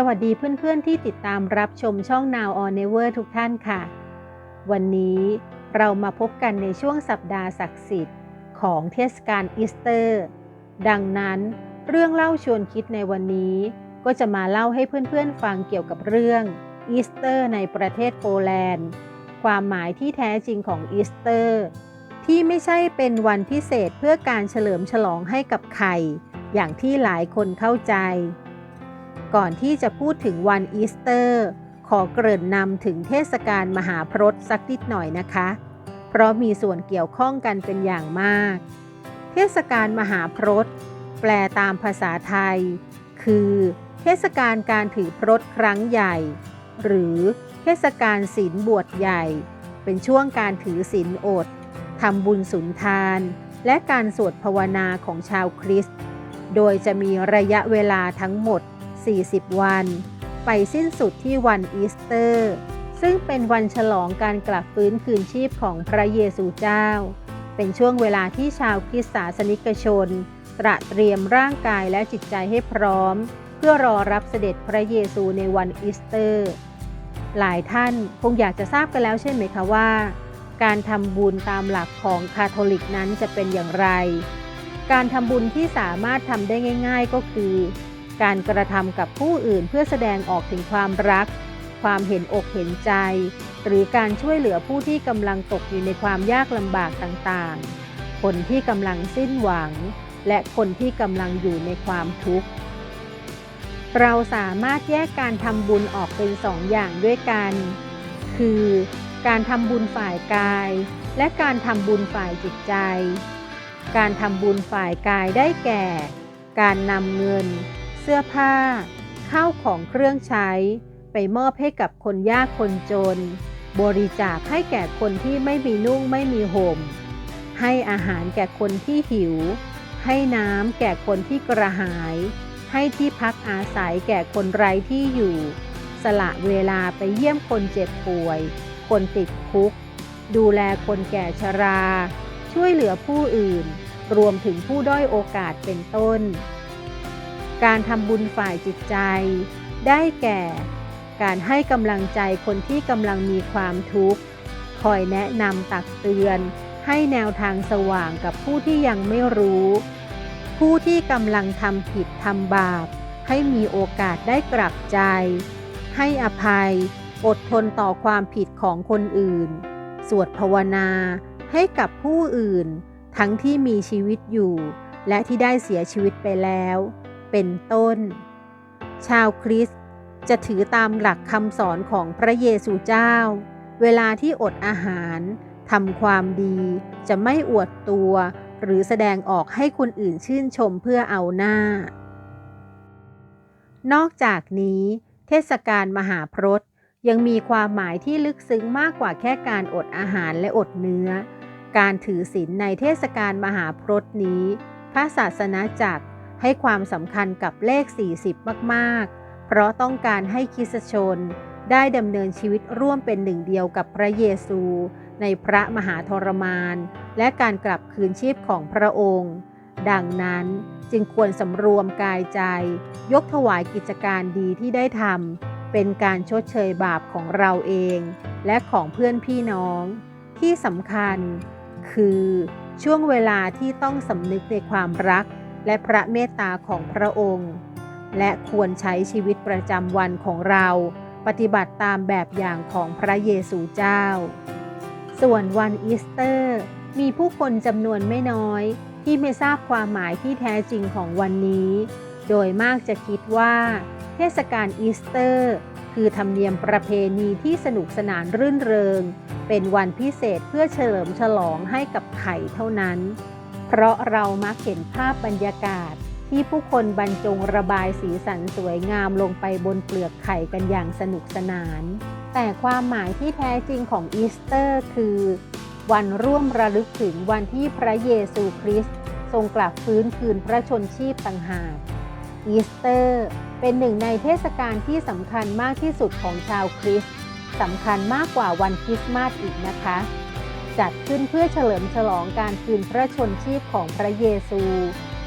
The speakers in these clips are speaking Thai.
สวัสดีเพื่อนๆที่ติดตามรับชมช่อง Now or Never ทุกท่านค่ะ วันนี้เรามาพบกันในช่วงสัปดาห์ศักดิ์สิทธิ์ ของเทศกาลอีสเตอร์ ดังนั้นเรื่องเล่าชวนคิดในวันนี้ ก็จะมาเล่าให้เพื่อนๆฟังเกี่ยวกับเรื่องอีสเตอร์ในประเทศโปแลนด์ ความหมายที่แท้จริงของอีสเตอร์ ที่ไม่ใช่เป็นวันพิเศษเพื่อการเฉลิมฉลองให้กับไข่อย่างที่หลายคนเข้าใจ ก่อนที่จะพูดถึงวันอีสเตอร์ ขอเกริ่นนำถึงเทศกาลมหาพรตสักนิดหน่อยนะคะ เพราะมีส่วนเกี่ยวข้องกันเป็นอย่างมาก เทศกาลมหาพรตแปลตามภาษาไทย คือ เทศกาลการถือพรตครั้งใหญ่ หรือเทศกาลศีลบวชใหญ่ เป็นช่วงการถือศีลอดทำบุญสุนทาน และการสวดภาวนาของชาวคริสต์ โดยจะมีระยะเวลาทั้งหมด 40 วัน ไปสิ้นสุดที่วันอีสเตอร์ ซึ่งเป็นวันฉลองการกลับฟื้นคืนชีพของพระเยซูเจ้า เป็นช่วงเวลาที่ชาวคริสตศาสนิกชน ตระเตรียมร่างกายและจิตใจให้พร้อม เพื่อรอรับเสด็จพระเยซูในวันอีสเตอร์ หลายท่านคงอยากจะทราบกันแล้วใช่ไหมคะว่า การทำบุญตามหลักของคาทอลิกนั้นจะเป็นอย่างไร การทำบุญที่สามารถทำได้ง่าย ๆ ก็คือ การกระทำกับผู้อื่นเพื่อแสดงออกถึงความรัก ความเห็นอกเห็นใจ หรือการช่วยเหลือผู้ที่กำลังตกอยู่ในความยากลำบากต่างๆ คนที่กำลังสิ้นหวัง และคนที่กำลังอยู่ในความทุกข์ เราสามารถแยกการทำบุญออกเป็นสองอย่างด้วยกัน คือการทำบุญฝ่ายกาย และการทำบุญฝ่ายจิตใจ การทำบุญฝ่ายกายได้แก่ การนำเงิน สื้อผ้า ข้าวของเครื่องใช้ ไปมอบให้กับคนยากคนจน บริจาคให้แก่คนที่ไม่มีนุ่งไม่มีห่ม ให้อาหารแก่คนที่หิว ให้น้ำแก่คนที่กระหาย ให้ที่พักอาศัยแก่คนไร้ที่อยู่ สละเวลาไปเยี่ยมคนเจ็บป่วย คนติดคุก ดูแลคนแก่ชรา ช่วยเหลือผู้อื่น รวมถึงผู้ด้อยโอกาสเป็นต้น การทำบุญฝ่ายจิตใจ ได้แก่ การให้กำลังใจคนที่กำลังมีความทุกข์ คอยแนะนำตักเตือน ให้แนวทางสว่างกับผู้ที่ยังไม่รู้ ผู้ที่กำลังทำผิดทำบาป ให้มีโอกาสได้กลับใจ ให้อภัย อดทนต่อความผิดของคนอื่น สวดภาวนาให้กับผู้อื่น ทั้งที่มีชีวิตอยู่ และที่ได้เสียชีวิตไปแล้ว เป็นต้น ชาวคริสต์จะถือตามหลักคำสอนของพระเยซูเจ้า เวลาที่อดอาหารทำความดีจะไม่อวดตัว หรือแสดงออกให้คนอื่นชื่นชมเพื่อเอาหน้า นอกจากนี้ เทศกาลมหาพรตยังมีความหมายที่ลึกซึ้งมากกว่าแค่การอดอาหารและอดเนื้อ การถือศีลในเทศกาลมหาพรตนี้ พระศาสนาจักร ให้ความสำคัญกับเลข 40 มากๆ เพราะต้องการให้คริสชนได้ดำเนินชีวิตร่วมเป็นหนึ่งเดียวกับพระเยซู ในพระมหาทรมาน และการกลับคืนชีพของพระองค์ ดังนั้นจึงควรสำรวมกายใจ ยกถวายกิจการดีที่ได้ทำเป็นการชดเชยบาปของเราเอง และของเพื่อนพี่น้อง ที่สำคัญ คือช่วงเวลาที่ต้องสำนึกในความรัก และพระเมตตาของพระองค์ และควรใช้ชีวิตประจำวันของเราปฏิบัติตามแบบอย่างของพระเยซูเจ้า ส่วนวันอีสเตอร์ มีผู้คนจำนวนไม่น้อยที่ไม่ทราบความหมายที่แท้จริงของวันนี้ โดยมากจะคิดว่า เทศกาลอีสเตอร์ คือธรรมเนียมประเพณีที่สนุกสนานรื่นเริง เป็นวันพิเศษเพื่อเฉลิมฉลองให้กับไข่เท่านั้น เพราะเรามักเห็นภาพบรรยากาศที่ผู้คนบรรจงระบายสีสันสวยงามลงไปบนเปลือกไข่กันอย่างสนุกสนาน แต่ความหมายที่แท้จริงของอีสเตอร์คือ วันร่วมระลึกถึงวันที่พระเยซูคริสต์ทรงกลับฟื้นคืนพระชนชีพต่างหาก อีสเตอร์เป็นหนึ่งในเทศกาลที่สำคัญมากที่สุดของชาวคริสต์สำคัญมากกว่าวันคริสต์มาสอีกนะคะ จัดขึ้นเพื่อเฉลิมฉลองการคืนพระชนชีพของพระเยซู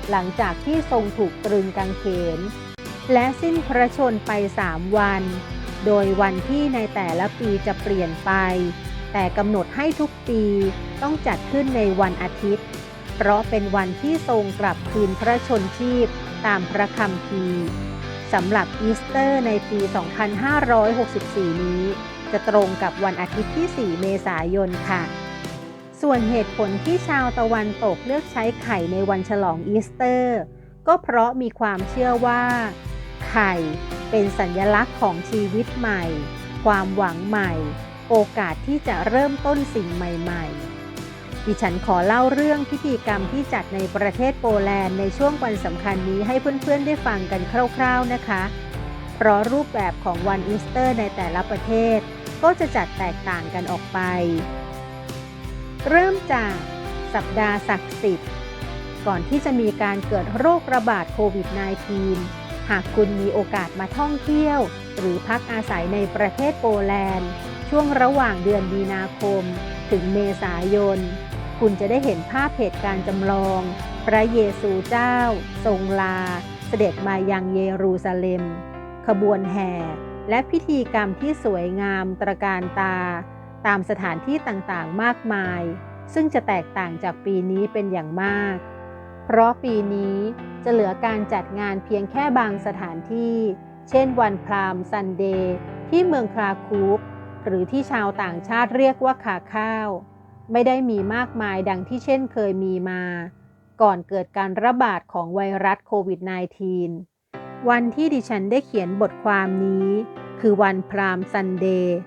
หลังจากที่ทรงถูกตรึงกางเขน และสิ้นพระชนไปสามวัน โดยวันที่ในแต่ละปีจะเปลี่ยนไป แต่กำหนดให้ทุกปีต้องจัดขึ้นในวันอาทิตย์ เพราะเป็นวันที่ทรงกลับคืนพระชนชีพตามพระคำพีสำหรับอีสเตอร์ในปี 2564 นี้จะตรงกับวันอาทิตย์ที่ 4 เมษายนค่ะ ส่วนเหตุผลที่ชาวตะวันตกเลือกใช้ไข่ในวันฉลองอีสเตอร์ ก็เพราะมีความเชื่อว่า ไข่เป็นสัญลักษณ์ของชีวิตใหม่ ความหวังใหม่ โอกาสที่จะเริ่มต้นสิ่งใหม่ๆ ดิฉันขอเล่าเรื่องพิธีกรรมที่จัดในประเทศโปแลนด์ในช่วงวันสำคัญนี้ให้เพื่อนๆได้ฟังกันคร่าวๆนะคะ เพราะรูปแบบของวันอีสเตอร์ในแต่ละประเทศ ก็จะจัดแตกต่างกันออกไป เริ่มจากสัปดาห์ศักดิ์สิทธิ์ ก่อนที่จะมีการเกิดโรคระบาดโควิด -19 หากคุณมีโอกาสมาท่องเที่ยว หรือพักอาศัยในประเทศโปแลนด์ ช่วงระหว่างเดือนมีนาคม ถึงเมษายน คุณจะได้เห็นภาพเหตุการณ์จำลอง พระเยซูเจ้า ทรงลา เสด็จมายังเยรูซาเล็ม ขบวนแห่ และพิธีกรรมที่สวยงามตระการตา ตามสถานที่ต่างๆ มากมาย ซึ่งจะแตกต่างจากปีนี้เป็นอย่างมาก เพราะปีนี้จะเหลือการจัดงานเพียงแค่บางสถานที่ เช่นวันพรามซันเดย์ที่เมืองคราคูฟหรือที่ชาวต่างชาติเรียกว่าขาข้าว ไม่ได้มีมากมายดังที่เช่นเคยมีมา ก่อนเกิดการระบาดของไวรัสโควิด -19 วันที่ดิฉันได้เขียนบทความนี้ คือวันพรามซันเดย์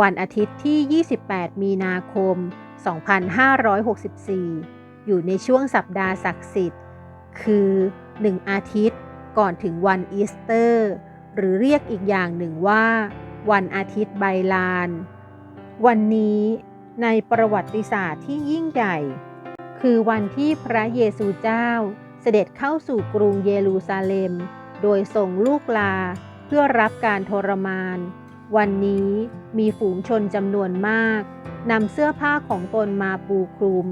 วันอาทิตย์ที่ 28 มีนาคม 2564 อยู่ในช่วงสัปดาห์ศักดิ์สิทธิ์ คือ 1 อาทิตย์ก่อนถึงวันอีสเตอร์ หรือเรียกอีกอย่างหนึ่งว่า วันอาทิตย์ใบลาน วันนี้ในประวัติศาสตร์ที่ยิ่งใหญ่ คือวันที่พระเยซูเจ้าเสด็จเข้าสู่กรุงเยรูซาเล็ม โดยส่งลูกลาเพื่อรับการทรมาน วันนี้มีฝูงชนจำนวนมากนำเสื้อผ้าของตนมาปูคลุม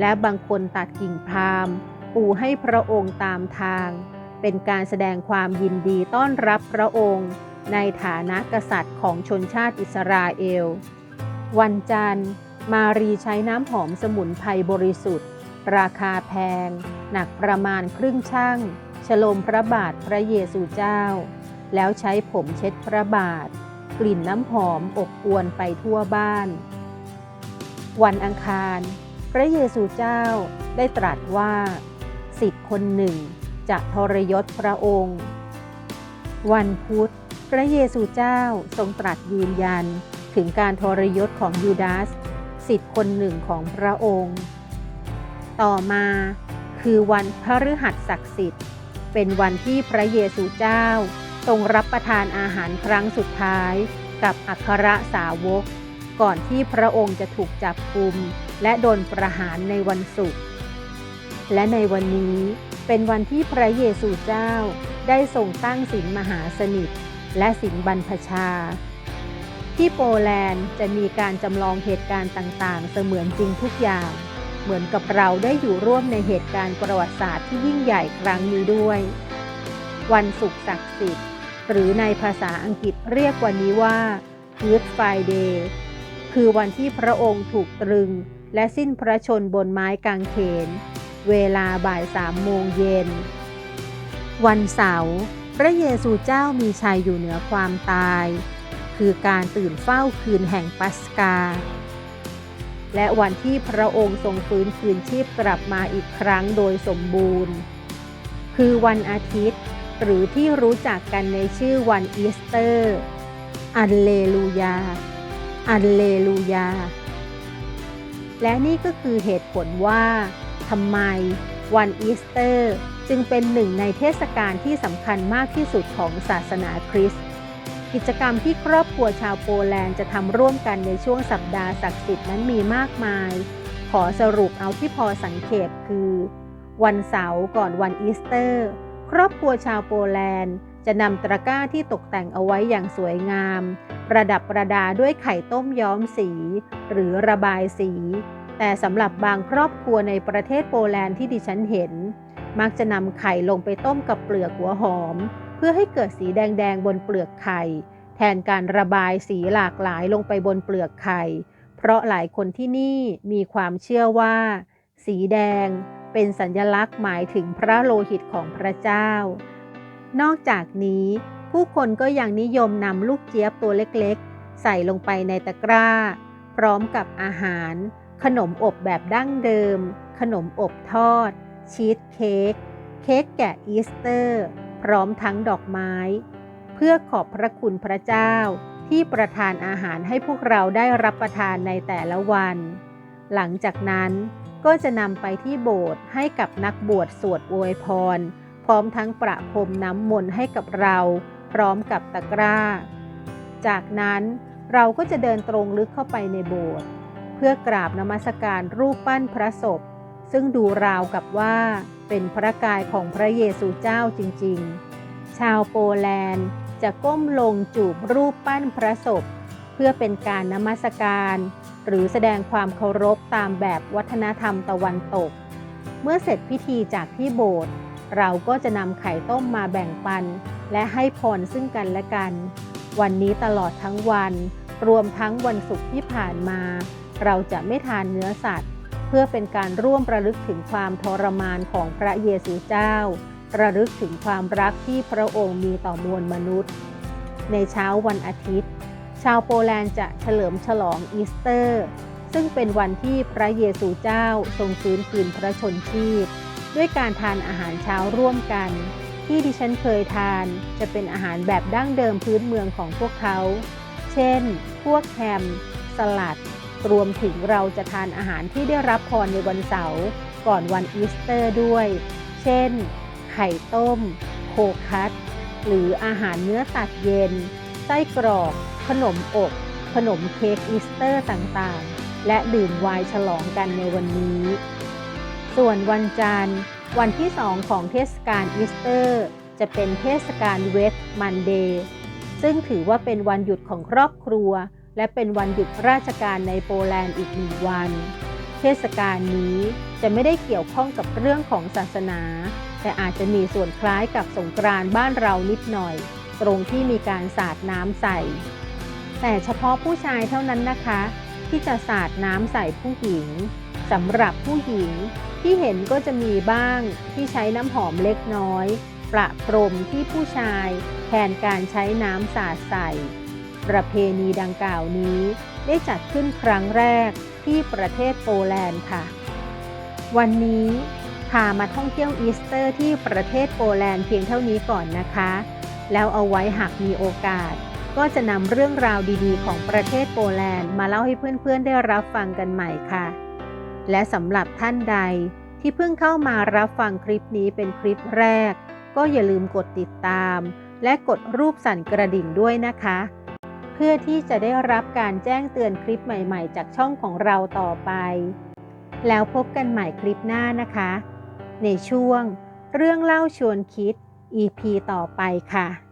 และบางคนตัดกิ่งพาล์มปูให้พระองค์ตามทาง เป็นการแสดงความยินดีต้อนรับพระองค์ ในฐานะกษัตริย์ของชนชาติอิสราเอล วันจันทร์ มารีใช้น้ำหอมสมุนไพรบริสุทธิ์ ราคาแพง หนักประมาณครึ่งช่างฉลมพระบาทพระเยซูเจ้า แล้วใช้ผมเช็ดพระบาท กลิ่นน้ำหอมอบอวนไปทั่วบ้าน วันอังคาร พระเยซูเจ้าได้ตรัสว่า สิทธิ์คนหนึ่งจะทรยศพระองค์ วันพุธ พระเยซูเจ้าทรงตรัสยืนยันถึงการทรยศของยูดาสสิทธิ์คนหนึ่งของพระองค์ ต่อมาคือวันพฤหัสศักดิ์สิทธิ์ เป็นวันที่พระเยซูเจ้า ทรงรับประทานอาหารครั้งสุดท้ายกับอัครสาวก ก่อนที่พระองค์จะถูกจับกุม และโดนประหารในวันศุกร์และในวันนี้เป็นวันที่พระเยซูเจ้าได้ทรงตั้งศีลมหาสนิท และศีลบรรพชา ที่โปแลนด์จะมีการจำลองเหตุการณ์ต่างๆ เสมือนจริงทุกอย่าง เหมือนกับเราได้อยู่ร่วมในเหตุการณ์ประวัติศาสตร์ที่ยิ่งใหญ่ครั้งนี้ด้วย วันศุกร์ศักดิ์สิทธิ์ หรือในภาษาอังกฤษเรียกวันนี้ว่า Good Friday คือวันที่พระองค์ถูกตรึง และสิ้นพระชนบนไม้กางเขน เวลาบ่ายสามโมงเย็น วันเสาร์พระเยซูเจ้ามีชัยอยู่เหนือความตาย คือการตื่นเฝ้าคืนแห่งปัสกา และวันที่พระองค์ทรงฟื้นคืนชีพกลับมาอีกครั้งโดยสมบูรณ์ คือวันอาทิตย์ หรือที่รู้จักกันในชื่อวันอีสเตอร์อัลเลลูยา อัลเลลูยา และนี่ก็คือเหตุผลว่าทำไมวันอีสเตอร์จึงเป็นหนึ่งในเทศกาลที่สำคัญมากที่สุดของศาสนาคริสต์กิจกรรมที่ครอบครัวชาวโปแลนด์จะทำร่วมกันในช่วงสัปดาห์ศักดิ์สิทธิ์นั้นมีมากมาย ขอสรุปเอาที่พอสังเขปคือ วันเสาร์ก่อนวันอีสเตอร์ รอบครัวชาวโปแลนด์ จะนำตะกร้าที่ตกแต่งเอาไว้อย่างสวยงาม ประดับประดาด้วยไข่ต้มย้อมสี หรือระบายสี แต่สำหรับบางครอบครัวในประเทศโปแลนด์ที่ดิฉันเห็น มักจะนำไข่ลงไปต้มกับเปลือกหัวหอม เพื่อให้เกิดสีแดงๆบนเปลือกไข่ แทนการระบายสีหลากหลายลงไปบนเปลือกไข่ เพราะหลายคนที่นี่มีความเชื่อว่า สีแดง เป็นสัญลักษณ์หมายถึงพระโลหิตของพระเจ้า นอกจากนี้ผู้คนก็ยังนิยมนำลูกเจี๊ยบตัวเล็กๆ ใส่ลงไปในตะกร้า พร้อมกับอาหาร ขนมอบแบบดั้งเดิม ขนมอบทอด ชีสเค้กเค้กแกะอีสเตอร์ พร้อมทั้งดอกไม้ เพื่อขอบพระคุณพระเจ้าที่ประทานอาหารให้พวกเราได้รับประทานในแต่ละวัน หลังจากนั้น ก็จะนำไปที่โบสถ์ให้กับนักบวชสวดอวยพร พร้อมทั้งประพรมน้ำมนต์ให้กับเรา พร้อมกับตะกร้า จากนั้นเราก็จะเดินตรงลึกเข้าไปในโบสถ์เพื่อกราบนมัสการรูปปั้นพระศพ ซึ่งดูราวกับว่าเป็นพระกายของพระเยซูเจ้าจริงๆ ชาวโปแลนด์จะก้มลงจูบรูปปั้นพระศพ เพื่อเป็นการนมัสการ หรือแสดงความเคารพตามแบบวัฒนธรรมตะวันตก เมื่อเสร็จพิธีจากที่โบสถ์เราก็จะนำไข่ต้มมาแบ่งปัน และให้พรซึ่งกันและกัน วันนี้ตลอดทั้งวัน รวมทั้งวันศุกร์ที่ผ่านมา เราจะไม่ทานเนื้อสัตว์ เพื่อเป็นการร่วมประลึกถึงความทรมานของพระเยซูเจ้า ระลึกถึงความรักที่พระองค์มีต่อมวลมนุษย์ ในเช้าวันอาทิตย์ ชาวโปแลนด์จะเฉลิมฉลองอีสเตอร์ ซึ่งเป็นวันที่พระเยซูเจ้าทรงฟื้นคืนพระชนชีพ ด้วยการทานอาหารเช้าร่วมกัน ที่ดิฉันเคยทานจะเป็นอาหารแบบดั้งเดิมพื้นเมืองของพวกเขา เช่น พวกแฮม สลัด รวมถึงเราจะทานอาหารที่ได้รับพรในวันเสาร์ก่อนวันอีสเตอร์ด้วย เช่น ไข่ต้ม โคคัสหรืออาหารเนื้อตัดเย็น ไส้กรอก ขนมอบ ขนมเค้กอีสเตอร์ต่างๆ และดื่มไวน์ฉลองกันในวันนี้ ส่วนวันจันทร์ วันที่สองของเทศกาลอีสเตอร์ จะเป็นเทศกาลเวสมันเดย์ซึ่งถือว่าเป็นวันหยุดของครอบครัว และเป็นวันหยุดราชการในโปแลนด์อีกหนึ่งวัน เทศกาลนี้จะไม่ได้เกี่ยวข้องกับเรื่องของศาสนา แต่อาจจะมีส่วนคล้ายกับสงกรานต์บ้านเรานิดหน่อย ตรงที่มีการสาดน้ำใส่ แต่เฉพาะผู้ชายเท่านั้นนะคะ ที่จะสาดน้ำใส่ผู้หญิงสำหรับผู้หญิงที่เห็นก็จะมีบ้างที่ใช้น้ำหอมเล็กน้อย ประพรมที่ผู้ชายแทนการใช้น้ำสาดใส่ ประเพณีดังกล่าวนี้ ได้จัดขึ้นครั้งแรกที่ประเทศโปแลนด์ค่ะ วันนี้พามาท่องเที่ยวอีสเตอร์ที่ประเทศโปแลนด์เพียงเท่านี้ก่อนนะคะ แล้วเอาไว้หากมีโอกาส ก็จะนำเรื่องราวดีๆ ของประเทศโปแลนด์มาเล่าให้เพื่อนๆได้รับฟังกันใหม่ค่ะ และสำหรับท่านใดที่เพิ่งเข้ามารับฟังคลิปนี้เป็นคลิปแรก ก็อย่าลืมกดติดตาม และกดรูปสั่นกระดิ่งด้วยนะคะ เพื่อที่จะได้รับการแจ้งเตือนคลิปใหม่ๆ จากช่องของเราต่อไป แล้วพบกันใหม่คลิปหน้านะคะ ในช่วง เรื่องเล่าชวนคิด EP ต่อไปค่ะ